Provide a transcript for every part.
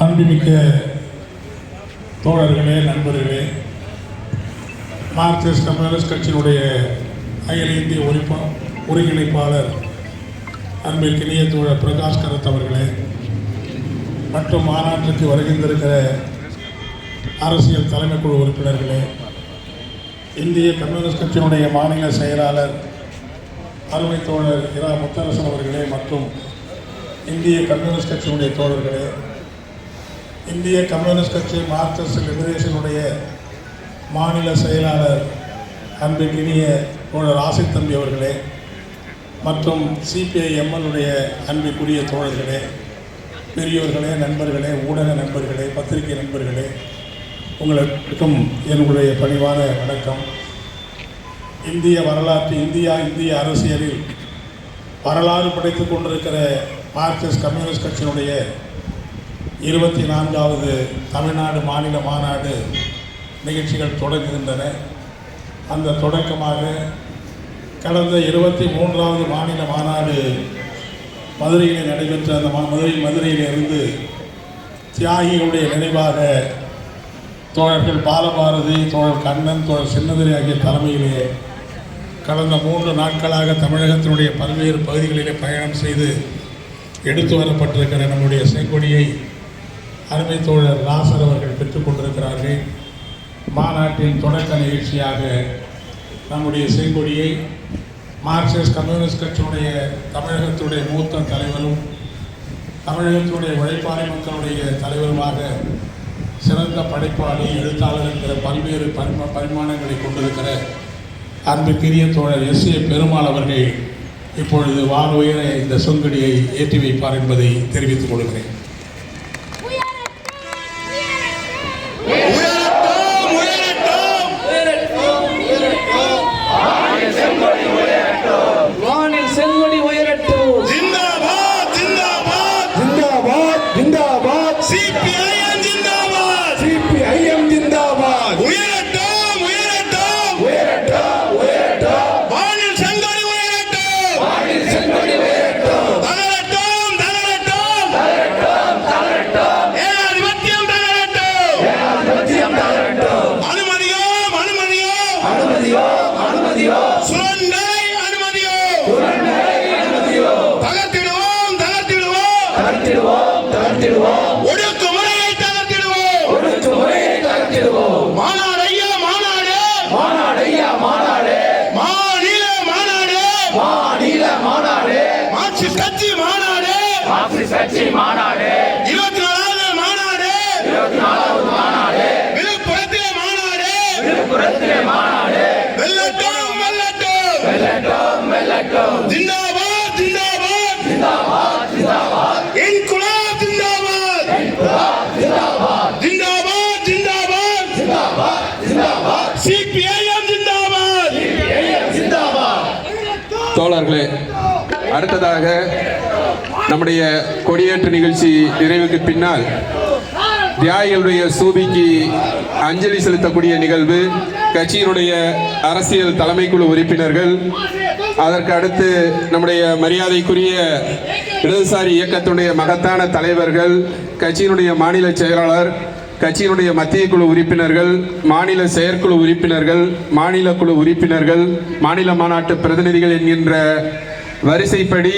அன்புமிக்க தோழர்களே நண்பர்களே மார்க்சிஸ்ட் கம்யூனிஸ்ட் கட்சியினுடைய அகில இந்திய ஒருப்பா ஒருங்கிணைப்பாளர் அன்பிற்கினிய தோழர் பிரகாஷ் கரத் அவர்களே மற்றும் மாநாட்டுக்கு வருகின்றிருக்கிற அரசியல் தலைமைக்குழு உறுப்பினர்களே இந்திய கம்யூனிஸ்ட் கட்சியினுடைய மாநில செயலாளர் அருமை தோழர் இரா முத்தரசன் அவர்களே மற்றும் இந்திய கம்யூனிஸ்ட் கட்சியினுடைய தோழர்களே இந்திய கம்யூனிஸ்ட் கட்சி மார்க்சிஸ்ட் லிபரேஷனுடைய மாநில செயலாளர் அன்பிற்கினிய தோழர் ஆசித் தம்பி அவர்களே மற்றும் சிபிஐ எம்எல்னுடைய அன்பிற்குரிய தோழர்களே பெரியோர்களே நண்பர்களே ஊடக நண்பர்களே பத்திரிகை நண்பர்களே உங்களுக்கும் என்னுடைய பணிவான வணக்கம். இந்திய வரலாற்று இந்தியா இந்திய அரசியலில் வரலாறு படைத்துக் கொண்டிருக்கிற மார்க்சிஸ்ட் கம்யூனிஸ்ட் கட்சியினுடைய இருபத்தி நான்காவது தமிழ்நாடு மாநில மாநாடு நிகழ்ச்சிகள் தொடங்குகின்றன. அந்த தொடக்கமாக கடந்த இருபத்தி மூன்றாவது மாநில மாநாடு மதுரையில் நடைபெற்ற அந்த மா- மதுரை மதுரையிலிருந்து தியாகிகளுடைய நினைவாக தோழர்கள் பாலபாரதி தோழர் கண்ணன் தோழர் சின்னதிரி ஆகிய தலைமையிலே கடந்த மூன்று நாட்களாக தமிழகத்தினுடைய பல்வேறு பகுதிகளிலே பயணம் செய்து எடுத்து வரப்பட்டிருக்கிற நம்முடைய செங்கொடியை அருமை தோழர் ராசர் அவர்கள் பெற்றுக்கொண்டிருக்கிறார்கள் மாநாட்டின் தொடக்க நிகழ்ச்சியாக நம்முடைய செங்கொடியை மார்க்சிஸ்ட் கம்யூனிஸ்ட் கட்சியுடைய தமிழகத்துடைய மூத்த தலைவரும் தமிழகத்துடைய உழைப்பாளி மக்களுடைய தலைவருமாக சிறந்த படைப்பாளி எழுத்தாளர் என்கிற பல்வேறு பரிமா பரிமாணங்களை கொண்டிருக்கிற அன்புக்குரிய தோழர் எஸ் ஏ பெருமாள் அவர்கள் இப்பொழுது வான் உயர இந்த சொங்கடியை ஏற்றி வைப்பார் என்பதை தெரிவித்துக் கொள்கிறேன். கட்சி மாநாடு. இருபத்தி நாலாவது மாநாடு. இருபத்தி நாலாவது மாநாடு. விழுப்புரத்திலே மாநாடு. விழுப்புரத்திலே மாநாடு. வெல்லட்டும் வெல்லட்டும் வெல்லட்டும் வெல்லட்டும் ஜிந்தாபாத் ஜிந்தாபாத். ஜிந்தாபாத் ஜிந்தாபாத். இன்குலாப் ஜிந்தாபாத். ஜிந்தாபாத். ஜிந்தாபாத் ஜிந்தாபாத். ஜிந்தாபாத் ஜிந்தாபாத். சிபிஐஎம் ஜிந்தாபாத். ஜிந்தாபாத். தோழர்களே அடுத்ததாக நம்முடைய கொடியேற்ற நிகழ்ச்சி நிறைவுக்கு பின்னால் தியாகிகளுடைய சூபிக்கு அஞ்சலி செலுத்தக்கூடிய நிகழ்வு கட்சியினுடைய அரசியல் தலைமைக்குழு உறுப்பினர்கள் அதற்கு அடுத்து நம்முடைய மரியாதைக்குரிய இடதுசாரி இயக்கத்தினுடைய மகத்தான தலைவர்கள் கட்சியினுடைய மாநில செயலாளர் கட்சியினுடைய மத்திய குழு உறுப்பினர்கள் மாநில செயற்குழு உறுப்பினர்கள் மாநில குழு உறுப்பினர்கள் மாநில மாநாட்டு பிரதிநிதிகள் என்கின்ற வரிசைப்படி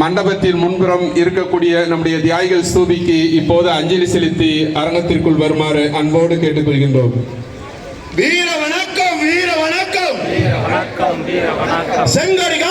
மண்டபத்தின் முன்புறம் இருக்கக்கூடிய நம்முடைய தியாகிகள் ஸ்தூபிக்கு இப்போது அஞ்சலி செலுத்தி அரங்கத்திற்குள் வருமாறு அன்போடு கேட்டுக்கொள்கின்றோம். வீர வணக்கம் வீர வணக்கம். செங்கடி